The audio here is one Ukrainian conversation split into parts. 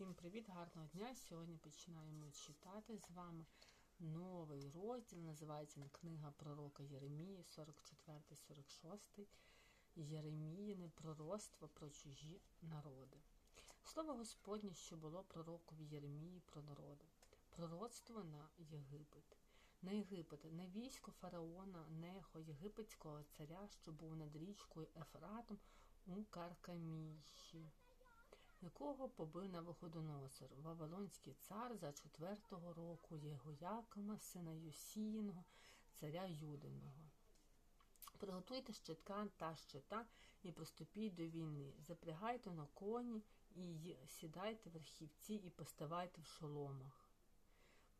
Всім привіт, гарного дня! Сьогодні починаємо читати з вами новий розділ. Називається Книга пророка Єремії, 44-46. Єреміїне пророцтво про чужі народи. Слово Господнє, що було пророкові Єремії про народи. Пророцтво на Єгипет. На Єгипет, на військо фараона Нехо, єгипетського царя, що був над річкою Ефратом у Каркаміші якого побив Навуходоносор, Вавилонський цар за четвертого року Єгоякима, сина Йосіїного, царя Юдиного. Приготуйте щитка та щита і приступіть до війни. Запрягайте на коні і сідайте верхівці і поставайте в шоломах.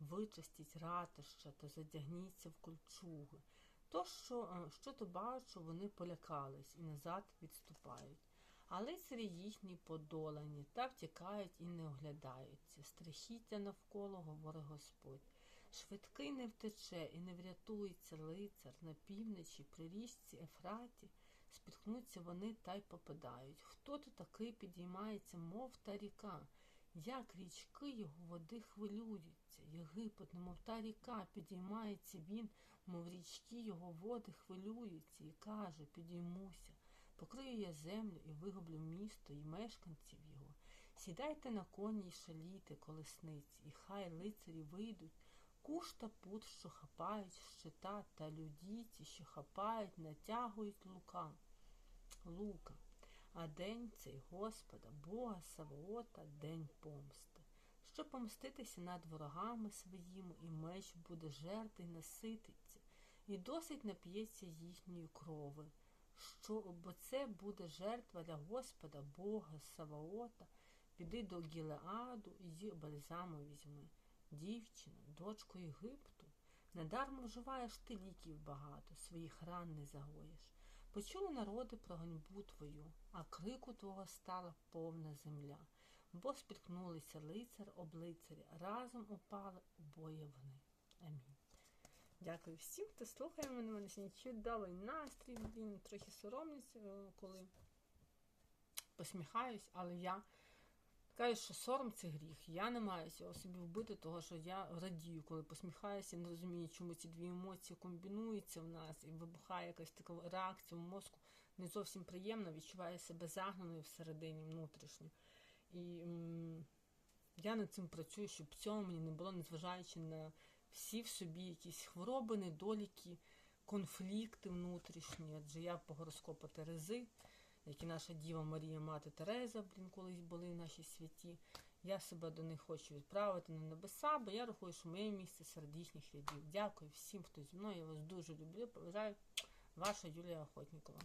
Вичистіть ратища та задягніться в кольчуги. То, що, що то бачу, вони полякались і назад відступають. А лицарі їхні подолані та втікають і не оглядаються. Страхіття навколо, говорить Господь. Швидкий не втече і не врятується лицар на півночі, при річці Ефраті, спіткнуться вони та й попадають. Хто то такий підіймається, мов та ріка, як річки його води хвилюються. Єгипет, немов та ріка, підіймається він, мов річки його води хвилюються, і каже, підіймуся. Покрию я землю і вигублю місто і мешканців його. Сідайте на коні й шаліте колесниці, і хай лицарі вийдуть, куш та пут, що хапають щита, та людіці, що хапають, натягують лука. лука. А день цей Господа, Бога Савоота, день помсти. Щоб помститися над ворогами своїми, і меч буде жерти й насититься, і досить нап'ється їхньої крови що бо це буде жертва для Господа, Бога, Саваота, піди до Гілеаду і бальзаму візьми. Дівчина, дочку Єгипту, недармо вживаєш ти ліків багато, своїх ран не загоїш. Почули народи про ганьбу твою, а крику твого стала повна земля, бо спіткнулися лицар об лицарі, разом упали обоє вони. Амінь. Дякую всім, хто слухає мене. У мене сьогодні чудовий настрій. Він трохи соромлюсь, е, коли посміхаюсь, але я кажу, що сором це гріх. Я не маю цього собі вбити, того що я радію, коли посміхаюся, не розумію, чому ці дві емоції комбінуються в нас і вибухає якась така реакція в мозку. Не зовсім приємно, відчуваю себе загнаною всередині внутрішньо. І м я над цим працюю, щоб цього мені не було, незважаючи на всі в собі якісь хвороби, недоліки, конфлікти внутрішні. Адже я по гороскопу Терези, як і наша Діва Марія Мати Тереза, блін, колись були в нашій святі. Я себе до них хочу відправити на небеса, бо я рахую, що моє місце серед їхніх рядів. Дякую всім, хто зі мною. Я вас дуже люблю. Поважаю, ваша Юлія Охотнікова.